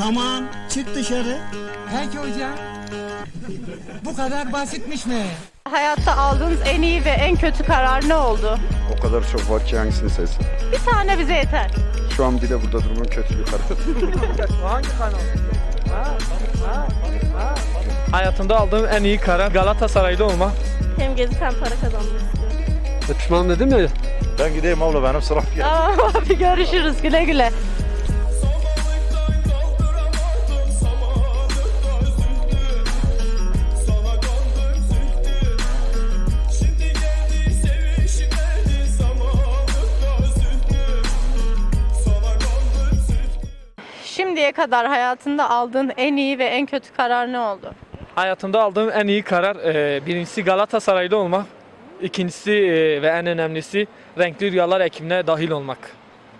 Tamam, çık dışarı. Peki hocam. Bu kadar basitmiş mi? Hayatta aldığınız en iyi ve en kötü karar ne oldu? O kadar çok var ki hangisini seçsin. Bir tane bize yeter. Şu an bile burada durumum kötü bir karar. Hangi kanal? Hayatımda aldığım en iyi karar Galatasaraylı olmak. Hem gezip hem para kazanmak istiyorum. Pişman dedim ya. Ben gideyim abla benim sıram geldi. Tamam abi görüşürüz güle güle. Şimdiye kadar hayatında aldığın en iyi ve en kötü karar ne oldu? Hayatımda aldığım en iyi karar e, birincisi Galatasaraylı olmak. İkincisi e, ve en önemlisi renkli rüyalar ekibine dahil olmak.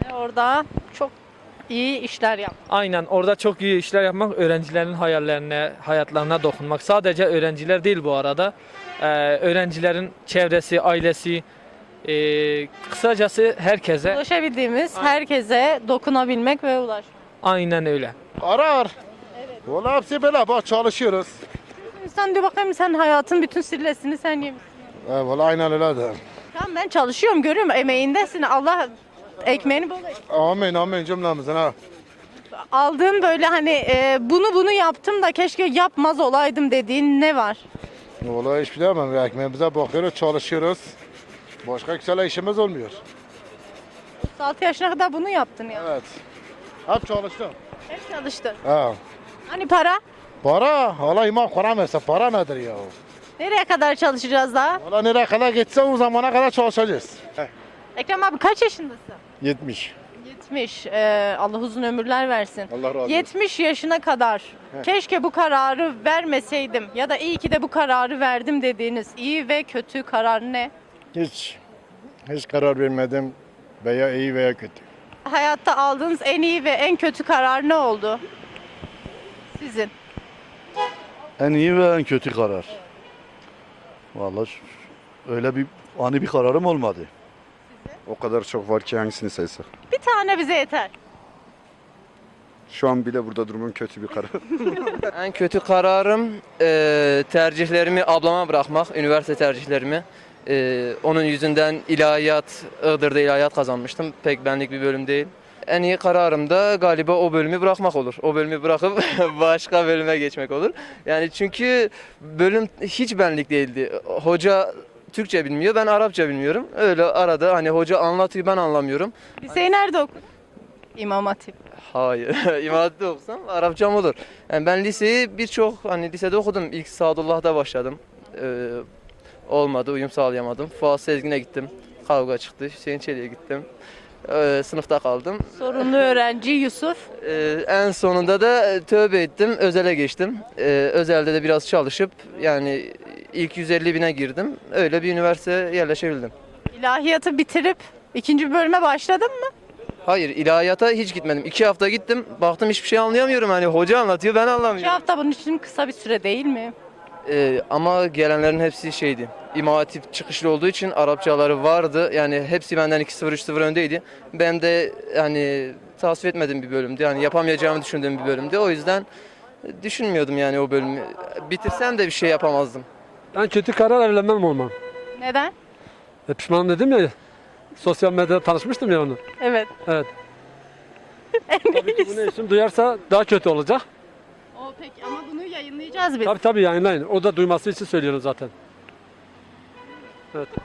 Ve orada çok iyi işler yap. Aynen orada çok iyi işler yapmak, öğrencilerin hayallerine, hayatlarına dokunmak. Sadece öğrenciler değil bu arada. E, öğrencilerin çevresi, ailesi, e, kısacası herkese Ulaşabildiğimiz herkese dokunabilmek ve ulaşmak. Aynen öyle. Arar. Valla hepsi böyle bak çalışıyoruz. Sen de bakayım sen hayatın bütün sillesini sen yemişsin. E, valla aynen öyledir. Tamam ben çalışıyorum görüyorum emeğindesin. Allah ekmeğini bol etsin. Amin amin cümlemizin ha. Aldığın böyle hani e, bunu bunu yaptım da keşke yapmaz olaydım dediğin ne var? Valla hiç bilemem. Ekmeğimize bakıyoruz çalışıyoruz. Başka güzel işimiz olmuyor. 6 yaşına kadar bunu yaptın ya. Evet. Hep çalıştım. Hep çalıştın. Ha. Hani para? Para. Allah imam Kur'an verse para nedir ya? Nereye kadar çalışacağız daha? Valla nereye kadar gitse o zamana kadar çalışacağız. Ekrem abi kaç yaşındasın? 70. 70. Ee, Allah uzun ömürler versin. Allah razı olsun. 70 yaşına kadar keşke bu kararı vermeseydim ya da iyi ki de bu kararı verdim dediğiniz iyi ve kötü karar ne? Hiç hiç karar vermedim veya iyi veya kötü. Hayatta aldığınız en iyi ve en kötü karar ne oldu? Sizin. En iyi ve en kötü karar. Vallahi öyle bir ani bir kararım olmadı. O kadar çok var ki hangisini seçsin. Bir tane bize yeter. Şu an bile burada durumum kötü bir karar. En kötü kararım eee, tercihlerimi ablama bırakmak, üniversite tercihlerimi. Eee, onun yüzünden ilahiyat, Iğdır'da ilahiyat kazanmıştım. Pek benlik bir bölüm değil. En iyi kararım da galiba o bölümü bırakmak olur. O bölümü bırakıp başka bölüme geçmek olur. Yani çünkü bölüm hiç benlik değildi. Hoca Türkçe bilmiyor, ben Arapça bilmiyorum. Öyle arada hani hoca anlatıyor, ben anlamıyorum. Liseyi nerede okudun? İmam Hatip. Hayır. İmam Hatip'te okusam Arapçam olur. Yani ben liseyi birçok hani lisede okudum. İlk Sadullah'da başladım. Ee, olmadı, uyum sağlayamadım. Fuat Sezgin'e gittim. Kavga çıktı. Hüseyin Çelik'e gittim. Ee, sınıfta kaldım. Sorunlu öğrenci Yusuf. Ee, en sonunda da tövbe ettim. Özele geçtim. Ee, özelde de biraz çalışıp yani ilk 150 bine girdim. Öyle bir üniversiteye yerleşebildim. İlahiyatı bitirip ikinci bölüme başladın mı? Hayır ilahiyata hiç gitmedim. İki hafta gittim. Baktım hiçbir şey anlayamıyorum. Hani hoca anlatıyor ben İki anlamıyorum. hafta bunun için kısa bir süre değil mi? Ee, ama gelenlerin hepsi şeydi. İmam Hatip çıkışlı olduğu için Arapçaları vardı. Yani hepsi benden 2-0 3-0 öndeydi. Ben de yani tasvip etmediğim bir bölümdü. Yani yapamayacağımı düşündüğüm bir bölümdü. O yüzden düşünmüyordum yani o bölümü. Bitirsem de bir şey yapamazdım. En kötü karar evlenmem olmam. Neden? E, pişman dedim ya. Sosyal medyada tanışmıştım ya onu. Evet. Evet. Tabii ki bunu eşim duyarsa daha kötü olacak. O peki ama bunu yayınlayacağız biz. Tabii tabii yayınlayın. O da duyması için söylüyorum zaten. Evet.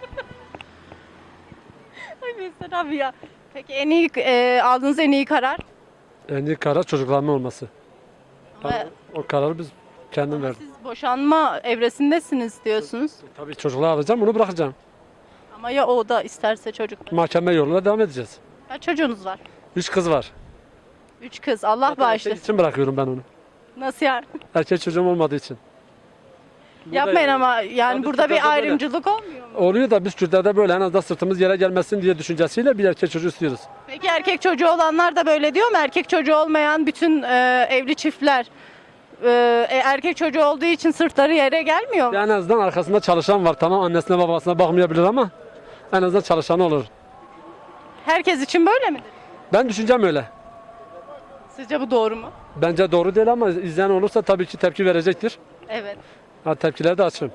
Ay abi ya. Peki en iyi e, aldığınız en iyi karar? En iyi karar çocuklarımın olması. Ama Tabii o kararı biz kendim verdim. siz boşanma evresindesiniz diyorsunuz. Tabii çocukları alacağım, onu bırakacağım. Ama ya o da isterse çocuk. Mahkeme yoluna devam edeceğiz. Kaç çocuğunuz var? Üç kız var. Üç kız. Allah Zaten bağışlasın. için bırakıyorum ben onu. Nasıl yani? Erkek çocuğum olmadığı için. Burada Yapmayın yani- ama yani Tabii burada bir böyle. ayrımcılık olmuyor mu? Oluyor da biz Kürtlerde böyle en azından sırtımız yere gelmesin diye düşüncesiyle bir erkek çocuğu istiyoruz. Peki erkek çocuğu olanlar da böyle diyor mu? Erkek çocuğu olmayan bütün e, evli çiftler e, e, erkek çocuğu olduğu için sırtları yere gelmiyor mu? En azından arkasında çalışan var. Tamam annesine babasına bakmayabilir ama en azından çalışan olur. Herkes için böyle midir? Ben düşüncem öyle. Sizce bu doğru mu? Bence doğru değil ama izleyen olursa tabii ki tepki verecektir. Evet. Ha, tepkileri de açın.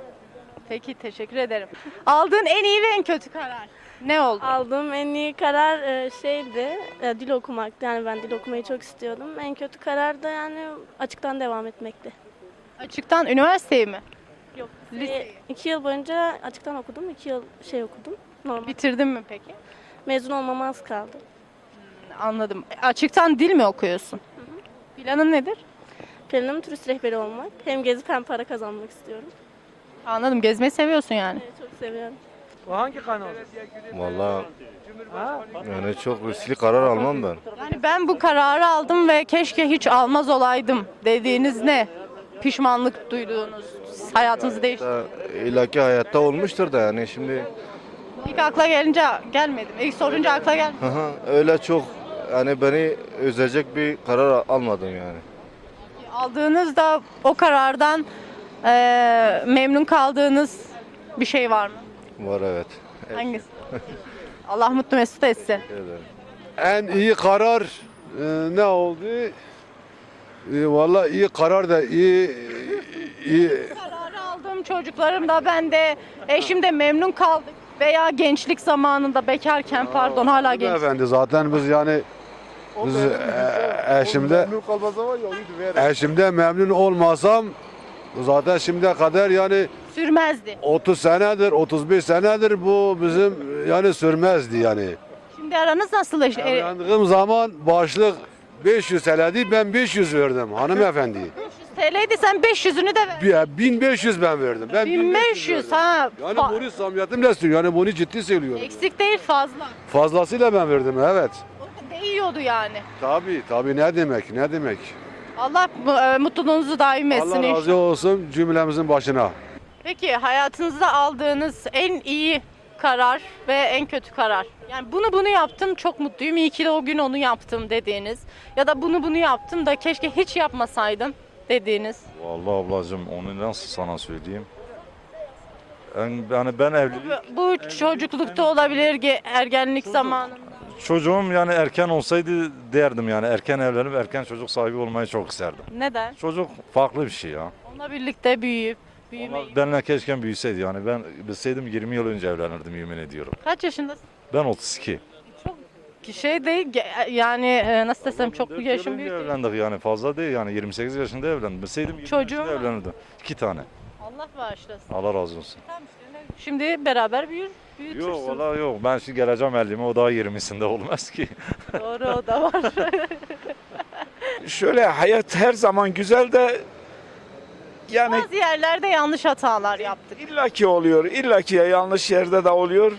Peki teşekkür ederim. Aldığın en iyi ve en kötü karar ne oldu? Aldığım en iyi karar e, şeydi, e, dil okumaktı. Yani ben dil okumayı çok istiyordum. En kötü karar da yani açıktan devam etmekti. Açıktan üniversiteyi mi? Yok. Lise. İki yıl boyunca açıktan okudum, iki yıl şey okudum. Normal. Bitirdin mi peki? Mezun olmama az kaldı. Anladım. Açıktan dil mi okuyorsun? Planın nedir? Planım turist rehberi olmak. Hem gezip hem para kazanmak istiyorum. Anladım. Gezmeyi seviyorsun yani. Evet, çok seviyorum. O hangi kanal? Vallahi yani çok riskli karar almam ben. Yani ben bu kararı aldım ve keşke hiç almaz olaydım dediğiniz ne? Pişmanlık duyduğunuz, hayatınızı değişti. İlaki hayatta olmuştur da yani şimdi İlk akla gelince gelmedim. İlk sorunca akla gelmedi. öyle çok yani beni üzecek bir karar almadım yani. Aldığınızda o karardan eee, memnun kaldığınız bir şey var mı? Var evet. Hangisi? Allah mutlu mesut etsin. En iyi karar e, ne oldu? E, Valla iyi karar da iyi iyi Kararı aldım çocuklarım da ben de eşim de memnun kaldık. Veya gençlik zamanında bekarken pardon hala genç. efendi zaten biz yani biz e, eşimde onu ver. eşimde memnun olmasam zaten şimdiye kadar yani Sürmezdi. 30 senedir 31 senedir bu bizim yani sürmezdi yani. Şimdi aranız nasıl? eş- e, Evlendiğim zaman başlık 500 TL'di ben 500 verdim hanımefendi. TL'ydi sen 500'ünü de ver. Bir- 1500 ben verdim. Ben 1500 verdim. ha. Yani Fa- bunu samimiyetimle söylüyorum. Yani bunu ciddi söylüyorum. Eksik değil fazla. Fazlasıyla ben verdim evet. O da değiyordu yani. Tabii tabii ne demek ne demek. Allah e, mutluluğunuzu daim etsin Allah inşallah. razı olsun cümlemizin başına. Peki hayatınızda aldığınız en iyi karar ve en kötü karar. Yani bunu bunu yaptım çok mutluyum. İyi ki de o gün onu yaptım dediğiniz. Ya da bunu bunu yaptım da keşke hiç yapmasaydım dediğiniz. Vallahi ablacığım onu nasıl sana söyleyeyim? En, yani ben evlilik Bu, bu çocuklukta olabilir, ge- ergenlik zamanı. Çocuğum yani erken olsaydı derdim yani erken evlenip erken çocuk sahibi olmayı çok isterdim. Neden? Çocuk farklı bir şey ya. Onunla birlikte büyüyüp büyümeyi. Ama benimle keşke büyüseydi yani ben bilseydim 20 yıl önce evlenirdim yemin ediyorum. Kaç yaşındasın? Ben 32. Ki Şey değil ge- yani e, nasıl desem çok bir yaşım büyük değil. evlendik yani fazla değil yani 28 yaşında evlendim. Bilseydim 20 Çocuğun yaşında var. evlenirdim. İki tane. Allah bağışlasın. Allah razı olsun. Şimdi beraber büyür, büyütürsün. Yok valla yok ben şimdi geleceğim 50'me o daha 20'sinde olmaz ki. Doğru o da var. Şöyle hayat her zaman güzel de yani Bazı yerlerde yanlış hatalar yaptık. illaki oluyor. illaki yanlış yerde de oluyor.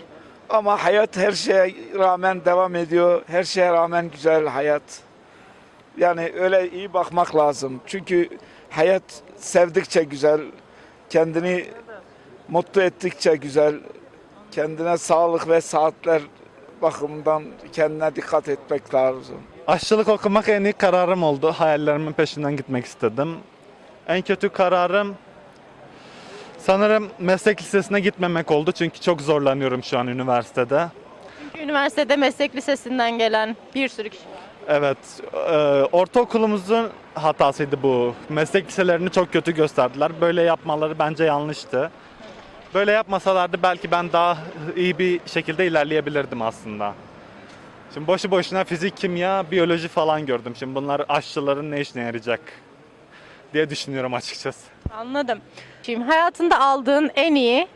Ama hayat her şeye rağmen devam ediyor. Her şeye rağmen güzel hayat. Yani öyle iyi bakmak lazım. Çünkü hayat sevdikçe güzel. Kendini mutlu ettikçe güzel. Kendine sağlık ve saatler bakımından kendine dikkat etmek lazım. Aşçılık okumak en iyi kararım oldu. Hayallerimin peşinden gitmek istedim. En kötü kararım sanırım meslek lisesine gitmemek oldu. Çünkü çok zorlanıyorum şu an üniversitede. Çünkü üniversitede meslek lisesinden gelen bir sürü kişi. Evet, e, ortaokulumuzun hatasıydı bu. Meslek liselerini çok kötü gösterdiler. Böyle yapmaları bence yanlıştı. Böyle yapmasalardı belki ben daha iyi bir şekilde ilerleyebilirdim aslında. Şimdi boşu boşuna fizik, kimya, biyoloji falan gördüm. Şimdi bunlar aşçıların ne işine yarayacak diye düşünüyorum açıkçası. Anladım. Şimdi hayatında aldığın en iyi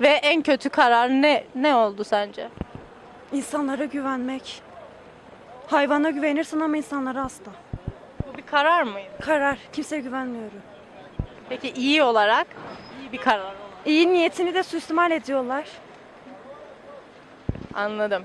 ve en kötü karar ne ne oldu sence? İnsanlara güvenmek. Hayvana güvenirsin ama insanlara asla. Bu bir karar mıydı? Karar. Kimseye güvenmiyorum. Peki iyi olarak iyi bir karar. İyi niyetini de suistimal ediyorlar. Anladım.